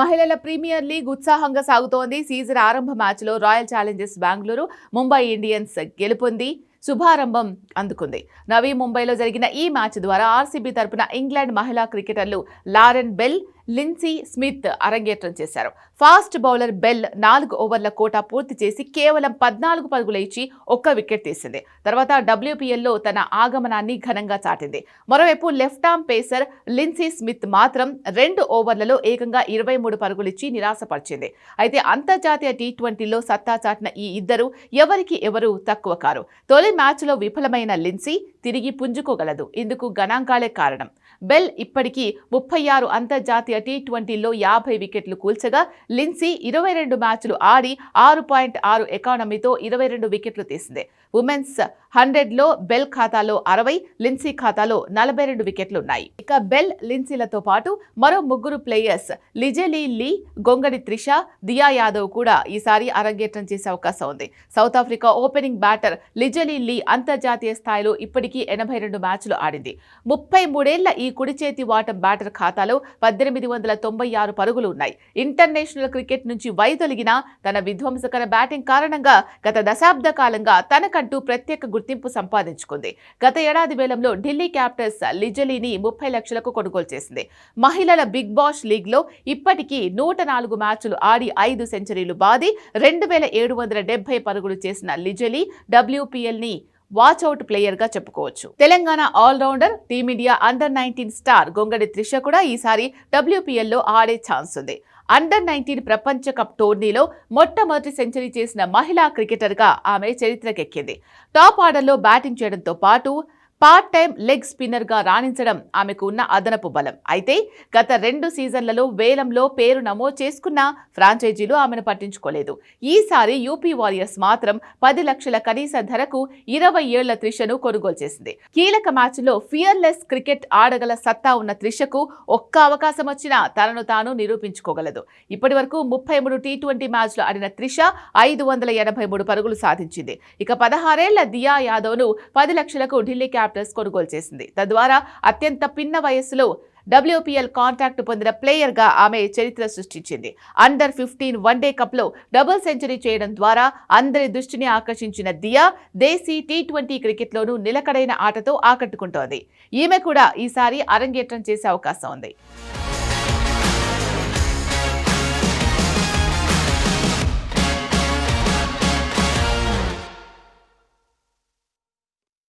మహిళల premier league ఉత్సాహంగా సాగుతోంది. సీజన్ ఆరంభ మ్యాచ్లో Royal Challengers Bengaluru Mumbai Indians గెలుపొంది. శుభారంభం అందుకుంది. నవీ ముంబైలో జరిగిన ఈ మ్యాచ్ ద్వారా ఆర్సీబీ తరపున ఇంగ్లాండ్ మహిళా క్రికెటర్లు లారెన్ బెల్ లిన్సీ స్మిత్ అరంగేట్రం చేశారు. ఫాస్ట్ బౌలర్ బెల్ నాలుగు ఓవర్ల కోటా పూర్తి చేసి కేవలం పద్నాలుగు పరుగులు ఇచ్చి ఒక్క వికెట్ తీసింది. తర్వాత డబ్ల్యూపీఎల్లో తన ఆగమనాన్ని ఘనంగా చాటింది. మరోవైపు left arm pacer Linsey Smith మాత్రం రెండు ఓవర్లలో ఏకంగా ఇరవై మూడు పరుగులిచ్చి నిరాశపరిచింది. అయితే అంతర్జాతీయ టీ ట్వంటీలో సత్తా చాటిన ఈ ఇద్దరు ఎవరికి ఎవరు తక్కువ కారు? తొలి మ్యాచ్లో విఫలమైన లిన్సీ తిరిగి పుంజుకోగలదు. ఇందుకు గణాంకాలే కారణం. బెల్ ఇప్పటికీ ముప్పై ఆరు అంతర్జాతీయ టీ ట్వంటీల్లో యాభై వికెట్లు కూల్చగా లిన్సీ ఇరవై రెండు మ్యాచ్లు ఆడి ఆరు పాయింట్ ఆరు ఎకానమీతో ఇరవై రెండు వికెట్లు తీసింది. ఉమెన్స్ హండ్రెడ్లో బెల్ ఖాతాలో అరవై లిన్సీ ఖాతాలో నలభై రెండు వికెట్లు ఉన్నాయి ఇక బెల్ లిన్సీలతో పాటు మరో ముగ్గురు players Lizelle Lee Gongadi Trisha Diya Yadav కూడా ఈసారి అరంగేట్రం చేసే అవకాశం ఉంది. South Africa opening batter Lizelle Lee అంతర్జాతీయ స్థాయిలో ఇప్పటికీ ఎనభై రెండు మ్యాచ్లు ఆడింది. ముప్పై మూడేళ్ళ ఈ కుడి చేతి వాటం బ్యాటర్ ఖాతాలో పద్దెనిమిది వందల తొంభై ఆరు పరుగులు ఉన్నాయి. ఇంటర్నేషనల్ క్రికెట్ నుంచి వైదొలిగిన తన విధ్వంసకర బ్యాటింగ్ కారణంగా గత దశాబ్ద కాలంగా తనకంటూ ప్రత్యేక గుర్తింపు సంపాదించుకుంది. గత ఏడాది వేలంలో ఢిల్లీ క్యాపిటల్స్ లిజలీని ముప్పై లక్షలకు కొనుగోలు చేసింది. మహిళల బిగ్ బాష్ లీగ్లో ఇప్పటికీ నూట నాలుగు మ్యాచ్లు ఆడి ఐదు సెంచరీలు బాది రెండు వేల ఏడు వందల డెబ్బై పరుగులు చేసిన లిజలీ డబ్ల్యూపీఎల్ని వాచ్అవుట్ ప్లేయర్గా చెప్పుకోవచ్చు. Telangana allrounder team India under nineteen star Gongadi Trisha కూడా ఈసారి డబ్ల్యూపీఎల్లో ఆడే ఛాన్స్ ఉంది. అండర్ నైన్టీన్ ప్రపంచ కప్ టోర్నీలో మొట్టమొదటి సెంచరీ చేసిన మహిళా క్రికెటర్గా ఆమె చరిత్రకెక్కింది. టాప్ ఆర్డర్లో బ్యాటింగ్ చేయడంతో పాటు పార్ట్ టైం లెగ్ స్పిన్నర్గా రాణించడం ఆమెకు ఉన్న అదనపు బలం. అయితే గత రెండు సీజన్లలో వేలంలో పేరు నమోదు చేసుకున్న ఫ్రాంచైజీలు ఆమెను పట్టించుకోలేదు. ఈసారి యూపీ వారియర్స్ మాత్రం పది లక్షల కనీస ధరకు ఇరవై ఏళ్ళ త్రిషను కొనుగోలు చేసింది. కీలక మ్యాచ్లో ఫియర్లెస్ క్రికెట్ ఆడగల సత్తా ఉన్న త్రిషకు ఒక్క అవకాశం వచ్చినా తనను తాను నిరూపించుకోగలదు. ఇప్పటి వరకు ముప్పై మూడు టీ ట్వంటీ మ్యాచ్లు ఆడిన త్రిష ఐదు వందల ఎనభై మూడు పరుగులు సాధించింది. ఇక పదహారేళ్ళ దియా యాదవ్ను పది లక్షలకు ఢిల్లీ క్యాపిటల్స్ కొనుగోలు చేసింది. తద్వారా అత్యంత పిన్న వయస్సులో డబ్ల్యూపీఎల్ కాంట్రాక్ట్ పొందిన ప్లేయర్గా ఆమె చరిత్ర సృష్టించింది. అండర్ ఫిఫ్టీన్ వన్డే కప్లో డబుల్ సెంచరీ చేయడం ద్వారా అందరి దృష్టిని ఆకర్షించిన దియా దేశీ టీ ట్వంటీ క్రికెట్లోనూ నిలకడైన ఆటతో ఆకట్టుకుంటోంది. ఈమె కూడా ఈసారి అరంగేట్రం చేసే అవకాశం ఉంది.